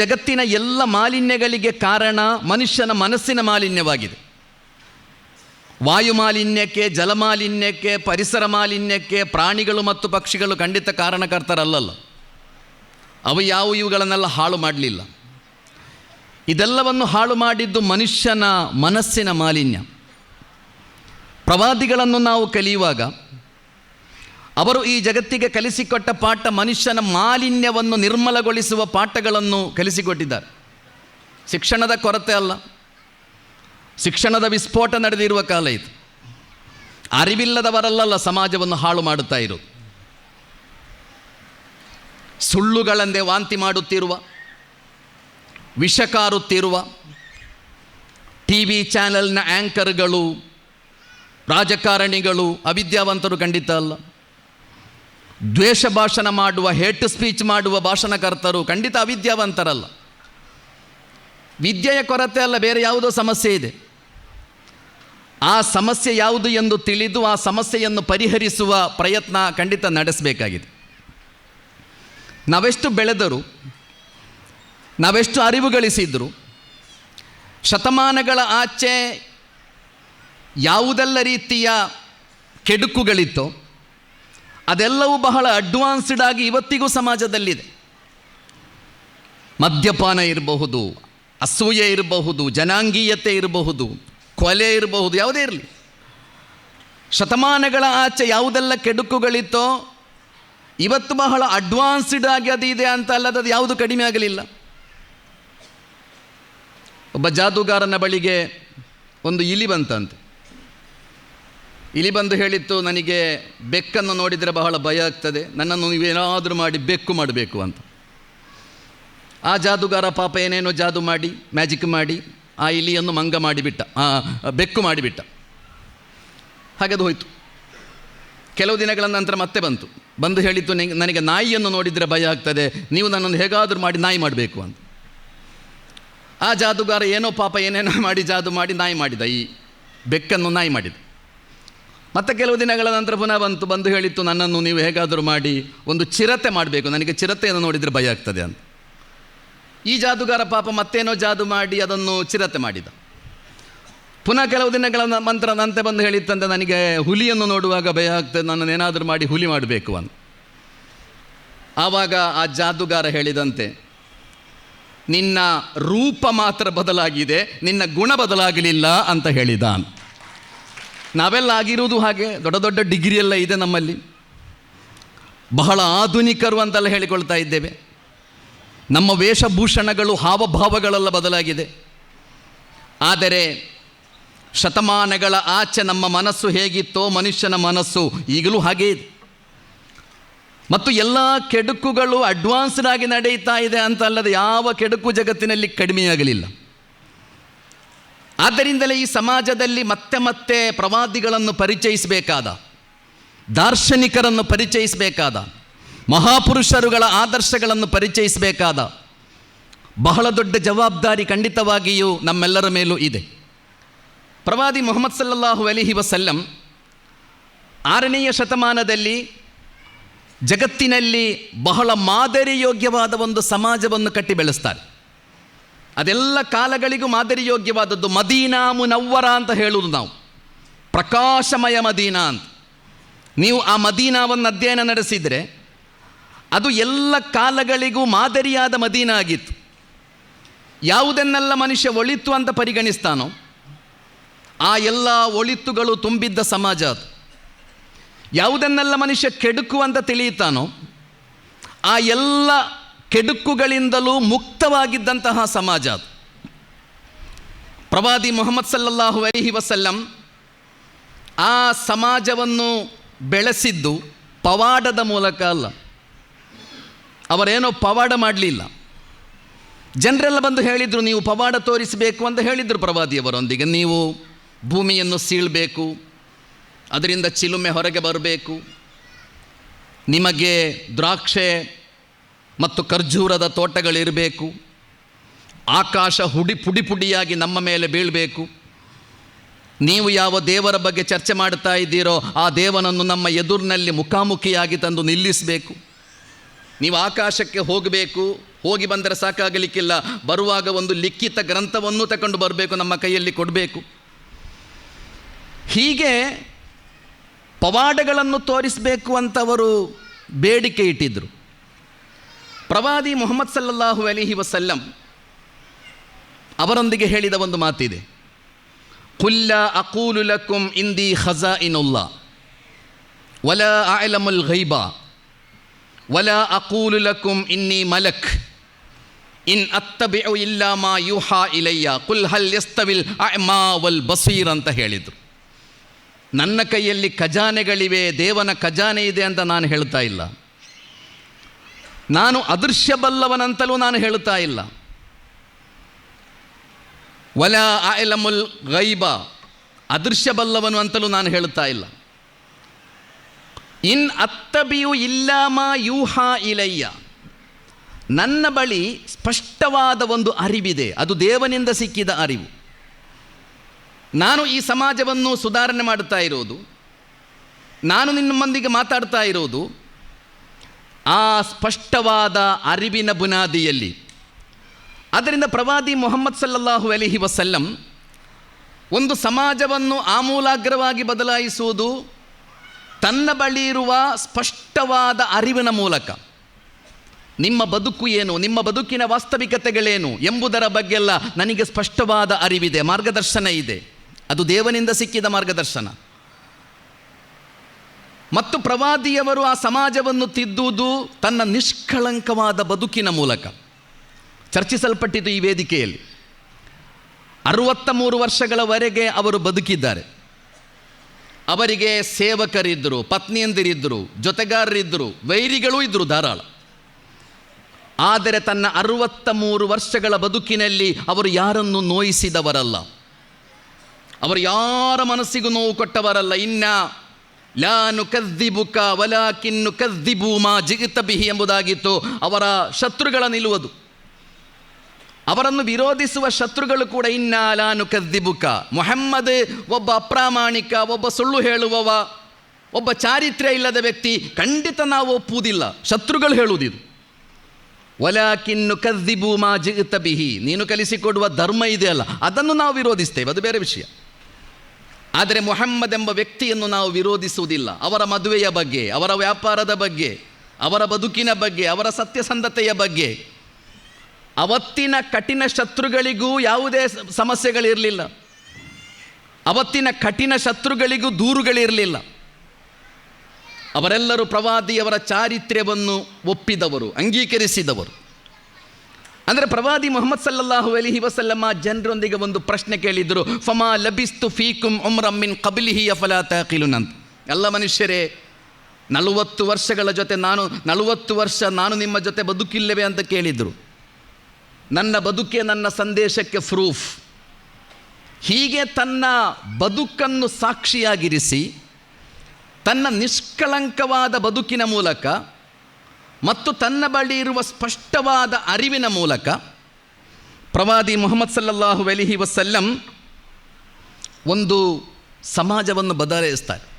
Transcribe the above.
ಜಗತ್ತಿನ ಎಲ್ಲ ಮಾಲಿನ್ಯಗಳಿಗೆ ಕಾರಣ ಮನುಷ್ಯನ ಮನಸ್ಸಿನ ಮಾಲಿನ್ಯವಾಗಿದೆ. ವಾಯು ಮಾಲಿನ್ಯಕ್ಕೆ ಜಲಮಾಲಿನ್ಯಕ್ಕೆ, ಪರಿಸರ ಮಾಲಿನ್ಯಕ್ಕೆ, ಪ್ರಾಣಿಗಳು ಮತ್ತು ಪಕ್ಷಿಗಳು ಖಂಡಿತ ಕಾರಣಕರ್ತರಲ್ಲಲ್ಲ. ಅವು ಯಾವ ಇವುಗಳನ್ನೆಲ್ಲ ಹಾಳು ಮಾಡಲಿಲ್ಲ. ಇದೆಲ್ಲವನ್ನು ಹಾಳು ಮಾಡಿದ್ದು ಮನುಷ್ಯನ ಮನಸ್ಸಿನ ಮಾಲಿನ್ಯ. ಪ್ರವಾದಿಗಳನ್ನು ನಾವು ಕಲಿಯುವಾಗ ಅವರು ಈ ಜಗತ್ತಿಗೆ ಕಲಿಸಿಕೊಟ್ಟ ಪಾಠ ಮನುಷ್ಯನ ಮಾಲಿನ್ಯವನ್ನು ನಿರ್ಮಲಗೊಳಿಸುವ ಪಾಠಗಳನ್ನು ಕಲಿಸಿಕೊಟ್ಟಿದ್ದಾರೆ. ಶಿಕ್ಷಣದ ಕೊರತೆ ಅಲ್ಲ. ಶಿಕ್ಷಣದ ವಿಸ್ಫೋಟ ನಡೆದಿರುವ ಕಾಲ ಇದು. ಅರಿವಿಲ್ಲದವರಲ್ಲ ಸಮಾಜವನ್ನು ಹಾಳು ಮಾಡುತ್ತಾ ಇರೋದು. ಸುಳ್ಳುಗಳಂದೇ ವಾಂತಿ ಮಾಡುತ್ತಿರುವ, ವಿಷಕಾರುತ್ತಿರುವ ಟಿ ವಿ ಚಾನೆಲ್ನ ಆ್ಯಂಕರ್ಗಳು ರಾಜಕಾರಣಿಗಳು, ಅವಿದ್ಯಾವಂತರು ಖಂಡಿತ ಅಲ್ಲ. ದ್ವೇಷ ಭಾಷಣ ಮಾಡುವ, ಹೇಟ್ ಸ್ಪೀಚ್ ಮಾಡುವ ಭಾಷಣಕರ್ತರು ಖಂಡಿತ ಅವಿದ್ಯಾವಂತರಲ್ಲ. ವಿದ್ಯೆಯ ಕೊರತೆ ಅಲ್ಲ, ಬೇರೆ ಯಾವುದೋ ಸಮಸ್ಯೆ ಇದೆ. ಆ ಸಮಸ್ಯೆ ಯಾವುದು ಎಂದು ತಿಳಿದು, ಆ ಸಮಸ್ಯೆಯನ್ನು ಪರಿಹರಿಸುವ ಪ್ರಯತ್ನ ಖಂಡಿತ ನಡೆಸಬೇಕಾಗಿದೆ. ನಾವೆಷ್ಟು ಬೆಳೆದರು, ನಾವೆಷ್ಟು ಅರಿವು ಗಳಿಸಿದ್ರು, ಶತಮಾನಗಳ ಆಚೆ ಯಾವುದೆಲ್ಲ ರೀತಿಯ ಕೆಡುಕುಗಳಿತ್ತೋ ಅದೆಲ್ಲವೂ ಬಹಳ ಅಡ್ವಾನ್ಸ್ಡ್ ಆಗಿ ಇವತ್ತಿಗೂ ಸಮಾಜದಲ್ಲಿದೆ. ಮದ್ಯಪಾನ ಇರಬಹುದು, ಅಸೂಯೆ ಇರಬಹುದು, ಜನಾಂಗೀಯತೆ ಇರಬಹುದು, ಕೊಲೆ ಇರಬಹುದು, ಯಾವುದೇ ಇರಲಿ. ಶತಮಾನಗಳ ಆಚೆ ಯಾವುದೆಲ್ಲ ಕೆಡುಕುಗಳಿತ್ತೋ, ಇವತ್ತು ಬಹಳ ಅಡ್ವಾನ್ಸ್ಡ್ ಆಗಿ ಅದು ಇದೆ ಅಂತ ಅಲ್ಲದ ಅದು ಯಾವುದು ಕಡಿಮೆ ಆಗಲಿಲ್ಲ. ಒಬ್ಬ ಜಾದೂಗಾರನ ಬಳಿಗೆ ಒಂದು ಇಲಿ ಬಂತಂತೆ. ಇಲಿ ಬಂದು ಹೇಳಿತ್ತು, ನನಗೆ ಬೆಕ್ಕನ್ನು ನೋಡಿದರೆ ಬಹಳ ಭಯ ಆಗ್ತದೆ, ನನ್ನನ್ನು ನೀವೇನಾದರೂ ಮಾಡಿ ಬೆಕ್ಕು ಮಾಡಬೇಕು ಅಂತ. ಆ ಜಾದುಗಾರ ಪಾಪ ಏನೇನೋ ಜಾದು ಮಾಡಿ ಮ್ಯಾಜಿಕ್ ಮಾಡಿ, ಆ ಇಲಿಯನ್ನು ಮಂಗ ಮಾಡಿಬಿಟ್ಟ ಬೆಕ್ಕು ಮಾಡಿಬಿಟ್ಟ. ಹಾಗೆ ಅದು ಹೋಯಿತು. ಕೆಲವು ದಿನಗಳ ನಂತರ ಮತ್ತೆ ಬಂತು. ಬಂದು ಹೇಳಿತ್ತು, ನಿಂಗೆ, ನನಗೆ ನಾಯಿಯನ್ನು ನೋಡಿದರೆ ಭಯ ಆಗ್ತದೆ, ನೀವು ನನ್ನನ್ನು ಹೇಗಾದರೂ ಮಾಡಿ ನಾಯಿ ಮಾಡಬೇಕು ಅಂತ. ಆ ಜಾದುಗಾರ ಏನೋ ಪಾಪ ಏನೇನೋ ಮಾಡಿ ಜಾದು ಮಾಡಿ ನಾಯಿ ಮಾಡಿದ, ಈ ಬೆಕ್ಕನ್ನು ನಾಯಿ ಮಾಡಿದ. ಮತ್ತೆ ಕೆಲವು ದಿನಗಳ ನಂತರ ಪುನಃ ಬಂತು, ಬಂದು ಹೇಳಿತ್ತು, ನನ್ನನ್ನು ನೀವು ಹೇಗಾದರೂ ಮಾಡಿ, ಒಂದು ಚಿರತೆ ಮಾಡಬೇಕು. ನನಗೆ ಚಿರತೆಯನ್ನು ನೋಡಿದರೆ ಭಯ ಆಗ್ತದೆ ಅಂತ. ಈ ಜಾದುಗಾರ ಪಾಪ ಮತ್ತೇನೋ ಜಾದು ಮಾಡಿ ಅದನ್ನು ಚಿರತೆ ಮಾಡಿದ. ಪುನಃ ಕೆಲವು ದಿನಗಳ ನಂತರ ನಂತೆ ಬಂದು ಹೇಳಿತ್ತಂತೆ, ನನಗೆ ಹುಲಿಯನ್ನು ನೋಡುವಾಗ ಭಯ ಆಗ್ತದೆ, ನನ್ನನ್ನು ಏನಾದರೂ ಮಾಡಿ ಹುಲಿ ಮಾಡಬೇಕು ಅಂತ. ಆವಾಗ ಆ ಜಾದುಗಾರ ಹೇಳಿದಂತೆ, ನಿನ್ನ ರೂಪ ಮಾತ್ರ ಬದಲಾಗಿದೆ, ನಿನ್ನ ಗುಣ ಬದಲಾಗಲಿಲ್ಲ ಅಂತ ಹೇಳಿದ ನಾವೆಲ್ಲ ಆಗಿರುವುದು ಹಾಗೆ. ದೊಡ್ಡ ದೊಡ್ಡ ಡಿಗ್ರಿ ಎಲ್ಲ ಇದೆ ನಮ್ಮಲ್ಲಿ. ಬಹಳ ಆಧುನಿಕರು ಅಂತೆಲ್ಲ ಹೇಳಿಕೊಳ್ತಾ ಇದ್ದೇವೆ. ನಮ್ಮ ವೇಷಭೂಷಣಗಳು, ಹಾವಭಾವಗಳೆಲ್ಲ ಬದಲಾಗಿದೆ. ಆದರೆ ಶತಮಾನಗಳ ಆಚೆ ನಮ್ಮ ಮನಸ್ಸು ಹೇಗಿತ್ತೋ ಮನುಷ್ಯನ ಮನಸ್ಸು ಈಗಲೂ ಹಾಗೇ ಇದೆ. ಮತ್ತು ಎಲ್ಲ ಕೆಡುಕುಗಳು ಅಡ್ವಾನ್ಸ್ಡ್ ಆಗಿ ನಡೆಯುತ್ತಾ ಇದೆ ಅಂತ ಅಲ್ಲದೆ ಯಾವ ಕೆಡುಕು ಜಗತ್ತಿನಲ್ಲಿ ಕಡಿಮೆಯಾಗಲಿಲ್ಲ. ಆದ್ದರಿಂದಲೇ ಈ ಸಮಾಜದಲ್ಲಿ ಮತ್ತೆ ಮತ್ತೆ ಪ್ರವಾದಿಗಳನ್ನು ಪರಿಚಯಿಸಬೇಕಾದ, ದಾರ್ಶನಿಕರನ್ನು ಪರಿಚಯಿಸಬೇಕಾದ, ಮಹಾಪುರುಷರುಗಳ ಆದರ್ಶಗಳನ್ನು ಪರಿಚಯಿಸಬೇಕಾದ ಬಹಳ ದೊಡ್ಡ ಜವಾಬ್ದಾರಿ ಖಂಡಿತವಾಗಿಯೂ ನಮ್ಮೆಲ್ಲರ ಮೇಲೂ ಇದೆ. ಪ್ರವಾದಿ ಮೊಹಮ್ಮದ್ ಸಲ್ಲಲ್ಲಾಹು ಅಲಿಹಿ ವಸಲ್ಲಂ ಆರನೆಯ ಶತಮಾನದಲ್ಲಿ ಜಗತ್ತಿನಲ್ಲಿ ಬಹಳ ಮಾದರಿಯೋಗ್ಯವಾದ ಒಂದು ಸಮಾಜವನ್ನು ಕಟ್ಟಿ ಬೆಳೆಸ್ತಾರೆ. ಅದೆಲ್ಲ ಕಾಲಗಳಿಗೂ ಮಾದರಿಯೋಗ್ಯವಾದದ್ದು ಮದೀನಾ ಮುನವ್ವರ ಅಂತ ಹೇಳುವುದು ನಾವು. ಪ್ರಕಾಶಮಯ ಮದೀನಾ ಅಂತ. ನೀವು ಆ ಮದೀನಾವನ್ನು ಅಧ್ಯಯನ ನಡೆಸಿದರೆ ಅದು ಎಲ್ಲ ಕಾಲಗಳಿಗೂ ಮಾದರಿಯಾದ ಮದೀನ ಆಗಿತ್ತು. ಯಾವುದನ್ನೆಲ್ಲ ಮನುಷ್ಯ ಒಳಿತು ಅಂತ ಪರಿಗಣಿಸ್ತಾನೋ, ಆ ಎಲ್ಲ ಒಳಿತುಗಳು ತುಂಬಿದ್ದ ಸಮಾಜ ಅದು. ಯಾವುದನ್ನೆಲ್ಲ ಮನುಷ್ಯ ಕೆಡುಕು ಅಂತ ತಿಳಿಯುತ್ತಾನೋ, ಆ ಎಲ್ಲ ಕೆಡುಕುಗಳಿಂದಲೂ ಮುಕ್ತವಾಗಿದ್ದಂತಹ ಸಮಾಜ ಅದು. ಪ್ರವಾದಿ ಮೊಹಮ್ಮದ್ ಸಲ್ಲಲ್ಲಾಹು ಅಲಿಹಿ ವಸಲ್ಲಂ ಆ ಸಮಾಜವನ್ನು ಬೆಳೆಸಿದ್ದು ಪವಾಡದ ಮೂಲಕ ಅಲ್ಲ. ಅವರೇನೋ ಪವಾಡ ಮಾಡಲಿಲ್ಲ. ಜನರೆಲ್ಲ ಬಂದು ಹೇಳಿದರು, ನೀವು ಪವಾಡ ತೋರಿಸಬೇಕು ಅಂತ ಹೇಳಿದರು ಪ್ರವಾದಿಯವರೊಂದಿಗೆ ನೀವು ಭೂಮಿಯನ್ನು ಸೀಳಬೇಕು, ಅದರಿಂದ ಚಿಲುಮೆ ಹೊರಗೆ ಬರಬೇಕು, ನಿಮಗೆ ದ್ರಾಕ್ಷೆ ಮತ್ತು ಖರ್ಜೂರದ ತೋಟಗಳಿರಬೇಕು. ಆಕಾಶ ಹುಡಿ ಪುಡಿ ಪುಡಿಯಾಗಿ ನಮ್ಮ ಮೇಲೆ ಬೀಳಬೇಕು. ನೀವು ಯಾವ ದೇವರ ಬಗ್ಗೆ ಚರ್ಚೆ ಮಾಡ್ತಾ ಇದ್ದೀರೋ ಆ ದೇವನನ್ನು ನಮ್ಮ ಎದುರಿನಲ್ಲಿ ಮುಖಾಮುಖಿಯಾಗಿ ತಂದು ನಿಲ್ಲಿಸಬೇಕು. ನೀವು ಆಕಾಶಕ್ಕೆ ಹೋಗಬೇಕು, ಹೋಗಿ ಬಂದರೆ ಸಾಕಾಗಲಿಕ್ಕಿಲ್ಲ. ಬರುವಾಗ ಒಂದು ಲಿಖಿತ ಗ್ರಂಥವನ್ನು ತಗೊಂಡು ಬರಬೇಕು, ನಮ್ಮ ಕೈಯಲ್ಲಿ ಕೊಡಬೇಕು. ಹೀಗೆ ಪವಾಡಗಳನ್ನು ತೋರಿಸಬೇಕು ಅಂತವರು ಬೇಡಿಕೆ ಇಟ್ಟಿದ್ದರು ಪ್ರವಾದಿ ಮೊಹಮ್ಮದ್ ಸಲ್ಲಲ್ಲಾಹು ಅಲಿಹಿ ವಸಲ್ಲಂ ಅವರೊಂದಿಗೆ ಹೇಳಿದ ಒಂದು ಮಾತಿದೆ. ಕುಲ್ಲ ಅಕೂಲು ಇಂದಿ ಖಜಾ ಇನುಲ್ಲಾ ವಲ ಆಲಮುಲ್ ಗೈಬಾ ವಲ ಅಕೂಲು ಲಕುಂ ಇನ್ನಿ ಮಲಕ್, ಇನ್ ಅತ್ತಬಿಉ ಇಲ್ಲ ಮಾ ಯುಹಾ ಇಲಯ್ಯ ಕುಲ್ ಹಲ್ ಯಸ್ತವಿಲ್ ಅಮಾ ವಲ್ ಬಸೀರ್ ಅಂತ ಹೇಳಿದರು. ನನ್ನ ಕೈಯಲ್ಲಿ ಖಜಾನೆಗಳಿವೆ, ದೇವನ ಖಜಾನೆ ಇದೆ ಅಂತ ನಾನು ಹೇಳ್ತಾ ಇಲ್ಲ. ನಾನು ಅದೃಶ್ಯ ಬಲ್ಲವನಂತಲೂ ನಾನು ಹೇಳುತ್ತಾ ಇಲ್ಲ. ವಲ ಆಯಲಮುಲ್ ಗೈಬ ಅದೃಶ್ಯ ಬಲ್ಲವನು ಅಂತಲೂ ನಾನು ಹೇಳುತ್ತಾ ಇಲ್ಲ. ಇನ್ ಅತ್ತಬಿಯು ಇಲ್ಲಾಮ ಯೂಹಾ ಇಲಯ್ಯ, ನನ್ನ ಬಳಿ ಸ್ಪಷ್ಟವಾದ ಒಂದು ಅರಿವಿದೆ, ಅದು ದೇವನಿಂದ ಸಿಕ್ಕಿದ ಅರಿವು. ನಾನು ಈ ಸಮಾಜವನ್ನು ಸುಧಾರಣೆ ಮಾಡುತ್ತಾ ಇರೋದು, ನಾನು ನಿಮ್ಮೊಂದಿಗೆ ಮಾತಾಡ್ತಾ ಇರೋದು ಆ ಸ್ಪಷ್ಟವಾದ ಅರಿವಿನ ಬುನಾದಿಯಲ್ಲಿ. ಅದರಿಂದ ಪ್ರವಾದಿ ಮೊಹಮ್ಮದ್ ಸಲ್ಲಲ್ಲಾಹು ಅಲಿಹಿ ವಸಲ್ಲಂ ಒಂದು ಸಮಾಜವನ್ನು ಆಮೂಲಾಗ್ರವಾಗಿ ಬದಲಾಯಿಸುವುದು ತನ್ನ ಬಳಿ ಇರುವ ಸ್ಪಷ್ಟವಾದ ಅರಿವಿನ ಮೂಲಕ. ನಿಮ್ಮ ಬದುಕು ಏನು, ನಿಮ್ಮ ಬದುಕಿನ ವಾಸ್ತವಿಕತೆಗಳೇನು ಎಂಬುದರ ಬಗ್ಗೆಲ್ಲ ನನಗೆ ಸ್ಪಷ್ಟವಾದ ಅರಿವಿದೆ, ಮಾರ್ಗದರ್ಶನ ಇದೆ. ಅದು ದೇವನಿಂದ ಸಿಕ್ಕಿದ ಮಾರ್ಗದರ್ಶನ. ಮತ್ತು ಪ್ರವಾದಿಯವರು ಆ ಸಮಾಜವನ್ನು ತಿದ್ದುವುದು ತನ್ನ ನಿಷ್ಕಳಂಕವಾದ ಬದುಕಿನ ಮೂಲಕ. ಚರ್ಚಿಸಲ್ಪಟ್ಟಿತು ಈ ವೇದಿಕೆಯಲ್ಲಿ. ಅರುವತ್ತ ಮೂರು ವರ್ಷಗಳವರೆಗೆ ಅವರು ಬದುಕಿದ್ದಾರೆ. ಅವರಿಗೆ ಸೇವಕರಿದ್ದರು, ಪತ್ನಿಯಂದಿರಿದ್ದರು, ಜೊತೆಗಾರರಿದ್ದರು, ವೈರಿಗಳೂ ಇದ್ದರು ಧಾರಾಳ. ಆದರೆ ತನ್ನ ಅರುವತ್ತ ಮೂರು ವರ್ಷಗಳ ಬದುಕಿನಲ್ಲಿ ಅವರು ಯಾರನ್ನು ನೋಯಿಸಿದವರಲ್ಲ. ಅವರು ಯಾರ ಮನಸ್ಸಿಗೂ ನೋವು ಕೊಟ್ಟವರಲ್ಲ. ಇನ್ನ ಲಾನು ಕದ್ದಿಬುಕ ವಲಾಕಿನ್ನು ಕದ್ದಿಬು ಮಾ ಜಿಗಿತ ಬಿಹಿ ಎಂಬುದಾಗಿತ್ತು. ಅವರ ಶತ್ರುಗಳ ನಿಲ್ಲುವುದು ಅವರನ್ನು ವಿರೋಧಿಸುವ ಶತ್ರುಗಳು ಕೂಡ ಇನ್ನ ಲಾನು ಕದ್ದಿಬುಕ ಮೊಹಮ್ಮದ್ ಒಬ್ಬ ಅಪ್ರಾಮಾಣಿಕ, ಒಬ್ಬ ಸುಳ್ಳು ಹೇಳುವವ, ಒಬ್ಬ ಚಾರಿತ್ರ್ಯ ಇಲ್ಲದ ವ್ಯಕ್ತಿ ಖಂಡಿತ ನಾವು ಒಪ್ಪುವುದಿಲ್ಲ. ಶತ್ರುಗಳು ಹೇಳುವುದಿದು. ಒಲಾಕಿನ್ನು ಕದ್ದಿಬು ಮಾ ಜಿಗಿತ ಬಿಹಿ ನೀನು ಕಲಿಸಿಕೊಡುವ ಧರ್ಮ ಇದೆಯಲ್ಲ, ಅದನ್ನು ನಾವು ವಿರೋಧಿಸ್ತೇವೆ. ಅದು ಬೇರೆ ವಿಷಯ. ಆದರೆ ಮೊಹಮ್ಮದ್ ಎಂಬ ವ್ಯಕ್ತಿಯನ್ನು ನಾವು ವಿರೋಧಿಸುವುದಿಲ್ಲ. ಅವರ ಮದುವೆಯ ಬಗ್ಗೆ, ಅವರ ವ್ಯಾಪಾರದ ಬಗ್ಗೆ, ಅವರ ಬದುಕಿನ ಬಗ್ಗೆ, ಅವರ ಸತ್ಯಸಂಧತೆಯ ಬಗ್ಗೆ. ಅವತ್ತಿನ ಕಠಿಣ ಶತ್ರುಗಳಿಗೂ ಯಾವುದೇ ಸಮಸ್ಯೆಗಳಿರಲಿಲ್ಲ. ಅವತ್ತಿನ ಕಠಿಣ ಶತ್ರುಗಳಿಗೂ ದೂರುಗಳಿರಲಿಲ್ಲ. ಅವರೆಲ್ಲರೂ ಪ್ರವಾದಿಯವರ ಚಾರಿತ್ರ್ಯವನ್ನು ಒಪ್ಪಿದವರು, ಅಂಗೀಕರಿಸಿದವರು. ಅಂದರೆ ಪ್ರವಾದಿ ಮೊಹಮ್ಮದ್ ಸಲ್ಲಲ್ಲಾಹು ಅಲಿಹಿ ವಸಲ್ಲಮ್ಮ ಜನರೊಂದಿಗೆ ಒಂದು ಪ್ರಶ್ನೆ ಕೇಳಿದರು, ಫಮಾ ಲಬಿಸ್ತು ಫೀಕುಂ ಉಮ್ರಮ್ಮಿನ್ ಕಬಿಲಿಹಿ ಅಫಲಾ ತಾಕಿಲುನ್ ಅಂತ. ಎಲ್ಲ ಮನುಷ್ಯರೇ, ನಲವತ್ತು ವರ್ಷಗಳ ಜೊತೆ ನಾನು, ನಲವತ್ತು ವರ್ಷ ನಾನು ನಿಮ್ಮ ಜೊತೆ ಬದುಕಿಲ್ಲವೆ ಅಂತ ಕೇಳಿದರು. ನನ್ನ ಬದುಕೆ, ನನ್ನ ಸಂದೇಶಕ್ಕೆ ಪ್ರೂಫ್. ಹೀಗೆ ತನ್ನ ಬದುಕನ್ನು ಸಾಕ್ಷಿಯಾಗಿರಿಸಿ, ತನ್ನ ನಿಷ್ಕಳಂಕವಾದ ಬದುಕಿನ ಮೂಲಕ ಮತ್ತು ತನ್ನ ಬಳಿ ಇರುವ ಸ್ಪಷ್ಟವಾದ ಅರಿವಿನ ಮೂಲಕ ಪ್ರವಾದಿ ಮೊಹಮ್ಮದ್ ಸಲ್ಲಲ್ಲಾಹು ಅಲಿಹಿ ವಸಲ್ಲಂ ಒಂದು ಸಮಾಜವನ್ನು ಬದಲಾಯಿಸ್ತಾರೆ.